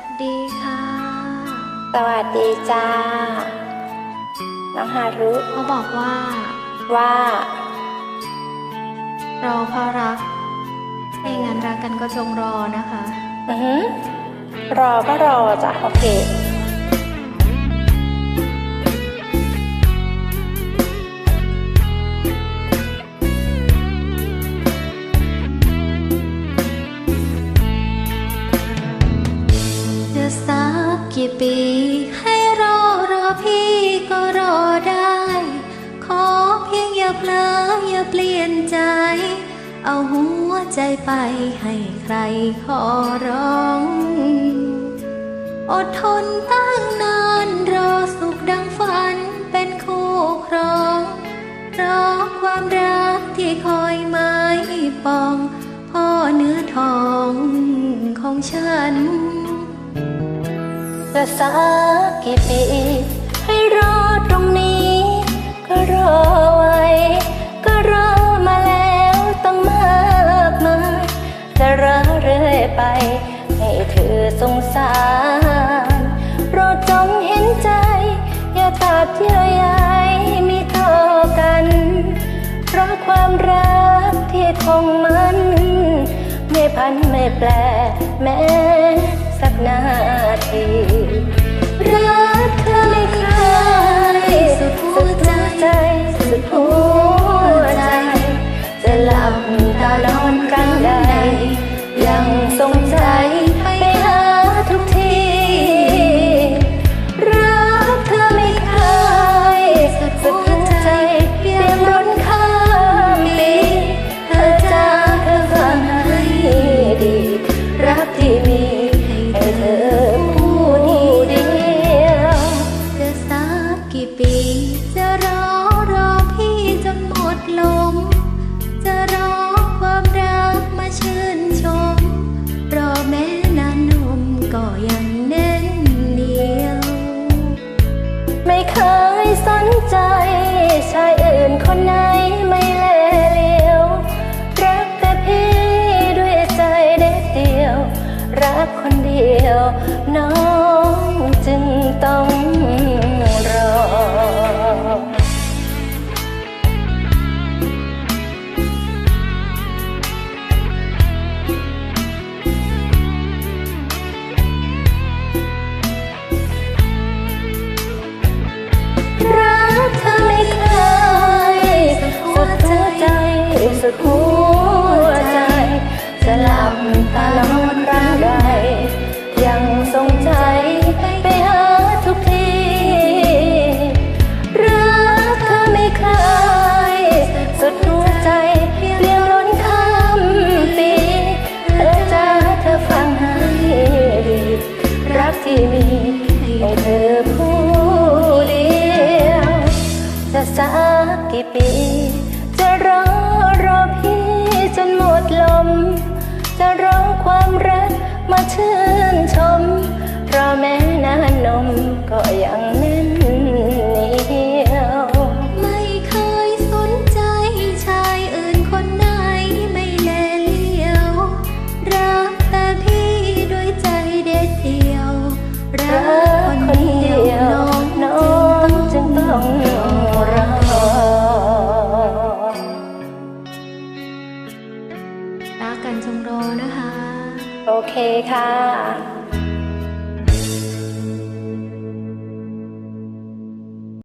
สดีค่ะ สวัสดีจ้า น้องฮารุเขาบอกว่า ว่า เราเพราะรักไม่งั้นรักกันก็จงรอนะคะ อือหือรอก็รอจ้ะ โอเค กี่ปีให้รอรอพี่ก็รอได้ ขอเพียงอย่าเพลออย่าเปลี่ยนใจ เอาหัวใจไปให้ใครขอร้อง อดทนตั้งนานรอสุขดังฝันเป็นคู่ครองรอความรักที่คอยไม้ปอง พ่อเนื้อทองของฉัน จะสักกี่ปี ให้รอตรงนี้ ก็รอไว้ ก็รอมาแล้วต้องมากมายจะรอเรื่อยไป ให้เธอสงสารโปรดจงเห็นใจ อย่าตัดเยื่อใยมีต่อกัน เพราะความรักที่คงมัน ไม่พันไม่แปลแม้ ดหัวใจจะหลับตานอนรักใดยังทรงใจไปหาทุกทีรักเธอไม่เคยสุดหัวใจเพียงล้นข้ามปีเธอจะเธอฟังให้ดีรักที่มีให้เธอผู้เดียวจะสักกี่ปี มาชื่นชม เพราะแม้นานนมก็ยังแน่นเหนียว ไม่เคยสนใจชายอื่นคนไหนไม่แลเลี้ยว รักแต่พี่ด้วยใจเด็ดเดียว รักคนเดียวน้องน้องจึงต้องรอรักกันจงรอนะคะ โอเคค่ะ